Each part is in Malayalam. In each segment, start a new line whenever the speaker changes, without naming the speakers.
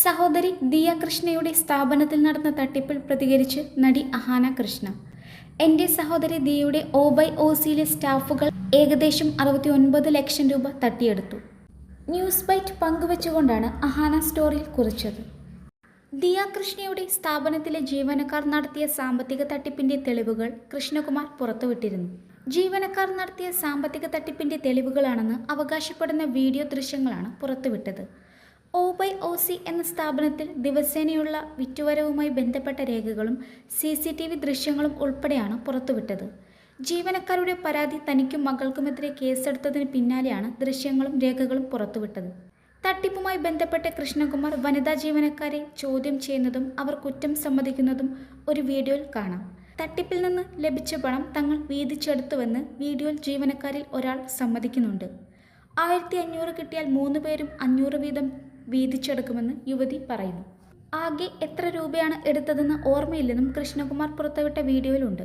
സഹോദരി ദിയ കൃഷ്ണയുടെ സ്ഥാപനത്തിൽ നടന്ന തട്ടിപ്പിൽ പ്രതികരിച്ച് നടി അഹാന കൃഷ്ണ. എന്റെ സഹോദരി ദിയയുടെ ഒ ബൈ ഒ സിയിലെ സ്റ്റാഫുകൾ ഏകദേശം അറുപത്തി ഒൻപത് ലക്ഷം രൂപ തട്ടിയെടുത്തു. ന്യൂസ് ബൈറ്റ് പങ്കുവച്ചുകൊണ്ടാണ് അഹാന സ്റ്റോറിയിൽ കുറിച്ചത്. ദിയ കൃഷ്ണയുടെ സ്ഥാപനത്തിലെ ജീവനക്കാർ നടത്തിയ സാമ്പത്തിക തട്ടിപ്പിന്റെ തെളിവുകൾ കൃഷ്ണകുമാർ പുറത്തുവിട്ടിരുന്നു. ജീവനക്കാർ നടത്തിയ സാമ്പത്തിക തട്ടിപ്പിന്റെ തെളിവുകളാണെന്ന് അവകാശപ്പെടുന്ന വീഡിയോ ദൃശ്യങ്ങളാണ് പുറത്തുവിട്ടത്. ഒ ബൈ ഒ സി എന്ന സ്ഥാപനത്തിൽ ദിവസേനയുള്ള വിറ്റുവരവുമായി ബന്ധപ്പെട്ട രേഖകളും സി സി ടി വി ദൃശ്യങ്ങളും ഉൾപ്പെടെയാണ് പുറത്തുവിട്ടത്. ജീവനക്കാരുടെ പരാതി തനിക്കും മകൾക്കുമെതിരെ കേസെടുത്തതിന് പിന്നാലെയാണ് ദൃശ്യങ്ങളും രേഖകളും പുറത്തുവിട്ടത്. തട്ടിപ്പുമായി ബന്ധപ്പെട്ട കൃഷ്ണകുമാർ വനിതാ ജീവനക്കാരെ ചോദ്യം ചെയ്യുന്നതും അവർ കുറ്റം സമ്മതിക്കുന്നതും ഒരു വീഡിയോയിൽ കാണാം. തട്ടിപ്പിൽ നിന്ന് ലഭിച്ച പണം തങ്ങൾ വീതിച്ചെടുത്തുവെന്ന് വീഡിയോയിൽ ജീവനക്കാരിൽ ഒരാൾ സമ്മതിക്കുന്നുണ്ട്. ആയിരത്തി അഞ്ഞൂറ് കിട്ടിയാൽ മൂന്ന് പേരും അഞ്ഞൂറ് വീതം വീതിച്ചെടുക്കുമെന്ന് യുവതി പറയുന്നു. ആകെ എത്ര രൂപയാണ് എടുത്തതെന്ന് ഓർമ്മയില്ലെന്നും കൃഷ്ണകുമാർ പുറത്തുവിട്ട വീഡിയോയിലുണ്ട്.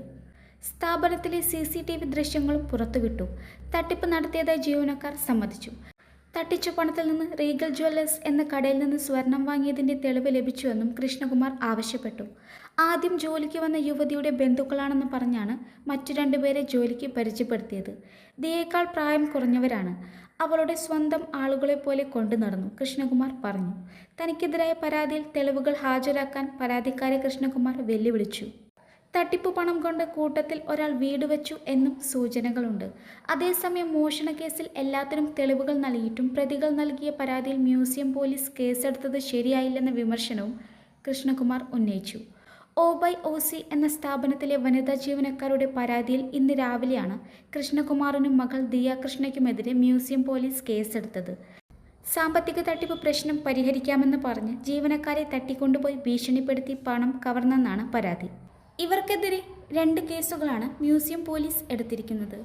സ്ഥാപനത്തിലെ സി സി ടി വി ദൃശ്യങ്ങളും പുറത്തുവിട്ടു. തട്ടിപ്പ് നടത്തിയതായി ജീവനക്കാർ സമ്മതിച്ചു. തട്ടിച്ച പണത്തിൽ നിന്ന് റീഗൽ ജ്വല്ലേഴ്സ് എന്ന കടയിൽ നിന്ന് സ്വർണം വാങ്ങിയതിന്റെ തെളിവ് ലഭിച്ചുവെന്നും കൃഷ്ണകുമാർ ആവശ്യപ്പെട്ടു. ആദ്യം ജോലിക്ക് വന്ന യുവതിയുടെ ബന്ധുക്കളാണെന്ന് പറഞ്ഞാണ് മറ്റു രണ്ടുപേരെ ജോലിക്ക് പരിചയപ്പെടുത്തിയത്. ദിയേക്കാൾ പ്രായം കുറഞ്ഞവരാണ്. അവളുടെ സ്വന്തം ആളുകളെ പോലെ കൊണ്ടു നടന്നു കൃഷ്ണകുമാർ പറഞ്ഞു. തനിക്കെതിരായ പരാതിയിൽ തെളിവുകൾ ഹാജരാക്കാൻ പരാതിക്കാരെ കൃഷ്ണകുമാർ വെല്ലുവിളിച്ചു. തട്ടിപ്പ് പണം കൊണ്ട് കൂട്ടത്തിൽ ഒരാൾ വീട് വെച്ചു എന്നും സൂചനകളുണ്ട്. അതേസമയം മോഷണ കേസിൽ എല്ലാത്തിനും തെളിവുകൾ നൽകിയിട്ടും പ്രതികൾ നൽകിയ പരാതിയിൽ മ്യൂസിയം പോലീസ് കേസെടുത്തത് ശരിയായില്ലെന്ന വിമർശനവും കൃഷ്ണകുമാർ ഉന്നയിച്ചു. ഒ ബൈ ഒ സി എന്ന സ്ഥാപനത്തിലെ വനിതാ ജീവനക്കാരുടെ പരാതിയിൽ ഇന്ന് രാവിലെയാണ് കൃഷ്ണകുമാറിനും മകൾ ദിയ കൃഷ്ണയ്ക്കുമെതിരെ മ്യൂസിയം പോലീസ് കേസെടുത്തത്. സാമ്പത്തിക തട്ടിപ്പ് പ്രശ്നം പരിഹരിക്കാമെന്ന് പറഞ്ഞ് ജീവനക്കാരെ തട്ടിക്കൊണ്ടുപോയി ഭീഷണിപ്പെടുത്തി പണം കവർന്നെന്നാണ് പരാതി. ഇവർക്കെതിരെ രണ്ട് കേസുകളാണ് മ്യൂസിയം പോലീസ് എടുത്തിരിക്കുന്നത്.